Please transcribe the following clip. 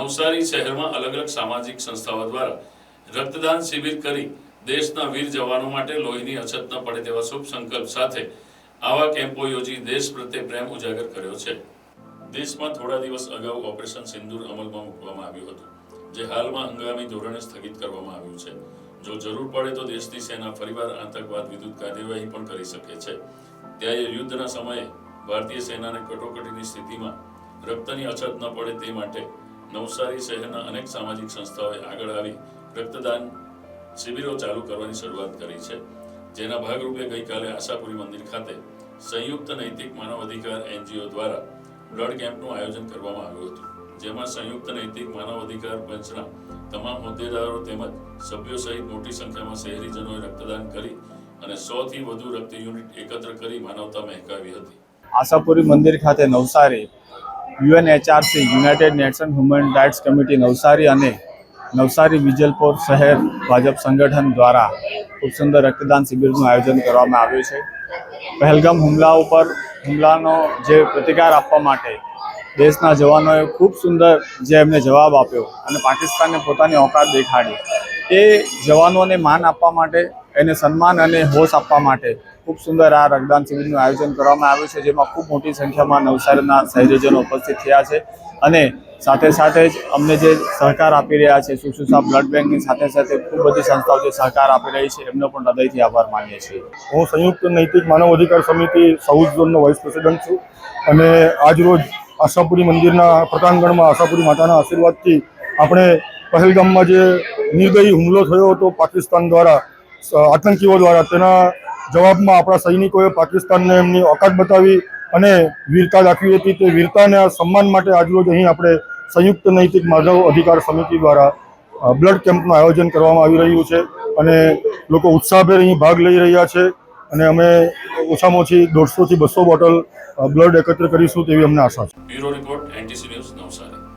નવસારી શહેરમાં અલગ અલગ સામાજિક સંસ્થાઓ દ્વારા રક્તદાન શિબિર કરી દેશના વીર જવાનો માટે લોહીની અછત ન પડે તેવા શુભ સંકલ્પ સાથે આવા કેમ્પો યોજી દેશ પ્રત્યે પ્રેમ ઉજાગર કર્યો છે. દેશમાં થોડા દિવસ અગાઉ ઓપરેશન સિંદૂર અમલમાં મૂકવામાં આવ્યું હતું, જે હાલમાં હંગામી ધોરણે સ્થગિત કરવામાં આવ્યું છે. જો જરૂર પડે તો દેશની સેના ફરીવાર આતંકવાદ વિરુદ્ધ કાર્યવાહી પણ કરી શકે છે. ત્યારે યુદ્ધના સમયે ભારતીય સેનાને કટોકટીની સ્થિતિમાં રક્તની અછત ન પડે તે માટે નવસારી શહેરના અનેક સામાજિક સંસ્થાઓએ આગળ આવી રક્તદાન શિબિરો ચાલુ કરવાની શરૂઆત કરી છે. જેના ભાગરૂપે ગઈકાલે આશાપુરી મંદિર ખાતે સંયુક્ત નૈતિક માનવ અધિકાર એનજીઓ દ્વારા બ્લડ કેમ્પનું આયોજન કરવામાં આવ્યું હતું. જેમાં સંયુક્ત નૈતિક માનવ અધિકાર પંચના તમામ હોદ્દેદારો તેમજ સભ્યો સહિત મોટી સંખ્યામાં શહેરીજનોએ રક્તદાન કરી અને સો થી વધુ રક્ત યુનિટ એકત્ર કરી માનવતા મહેકાવી હતી. આશાપુરી મંદિર ખાતે Navsari UNHRC, united nation human rights committee, Navsari અને નવસારી વિજલપોર શહેર ભાજપ સંગઠન દ્વારા ખૂબ સુંદર રક્તદાન શિબિરનું આયોજન કરવામાં આવ્યું છે. પહેલગામ હુમલા ઉપર હુમલાનો જે પ્રતિકાર આપવા માટે દેશના જવાનોએ ખૂબ સુંદર જે એમને જવાબ આપ્યો અને પાકિસ્તાનને પોતાની ઓકાત દેખાડી. એ જવાનોને માન આપવા માટે એને સન્માન અને હોશ આપવા માટે ખૂબ સુંદર આ રક્તદાન શિબિરનું આયોજન કરવામાં આવ્યું છે, જેમાં ખૂબ મોટી સંખ્યામાં નવસારીના શહેરીજનો ઉપસ્થિત થયા છે. અને સાથે સાથે જ અમને જે સહકાર આપી રહ્યા છે સુશુષા બ્લડ બેંકની સાથે સાથે ખૂબ બધી સંસ્થાઓ જે સહકાર આપી રહી છે, એમનો પણ હૃદયથી આભાર માનીએ છીએ. હું સંયુક્ત નૈતિક માનવ અધિકાર સમિતિ સાઉથ ઝોનનો વાઇસ પ્રેસિડન્ટ છું અને આજરોજ આશાપુરી મંદિરના પ્રકાંગણમાં આશાપુરી માતાના આશીર્વાદથી આપણે પહેલગામમાં જે નિર્દયી હુમલો થયો હતો પાકિસ્તાન દ્વારા આતંકીઓ દ્વારા તેના જવાબમાં આપણા સૈનિકોએ પાકિસ્તાનને એમની ઓકાત બતાવી અને વીરતા દાખવી હતી. તે વીરતાને આ સન્માન માટે આજરોજ અહીં આપણે સંયુક્ત નૈતિક માનવ અધિકાર સમિતિ દ્વારા બ્લડ કેમ્પનું આયોજન કરવામાં આવી રહ્યું છે અને લોકો ઉત્સાહભેર અહીં ભાગ લઈ રહ્યા છે અને અમે ઓછામાં ઓછી દોઢસોથી બસો બોટલ બ્લડ એકત્ર કરીશું તેવી અમને આશા છે. Bureau report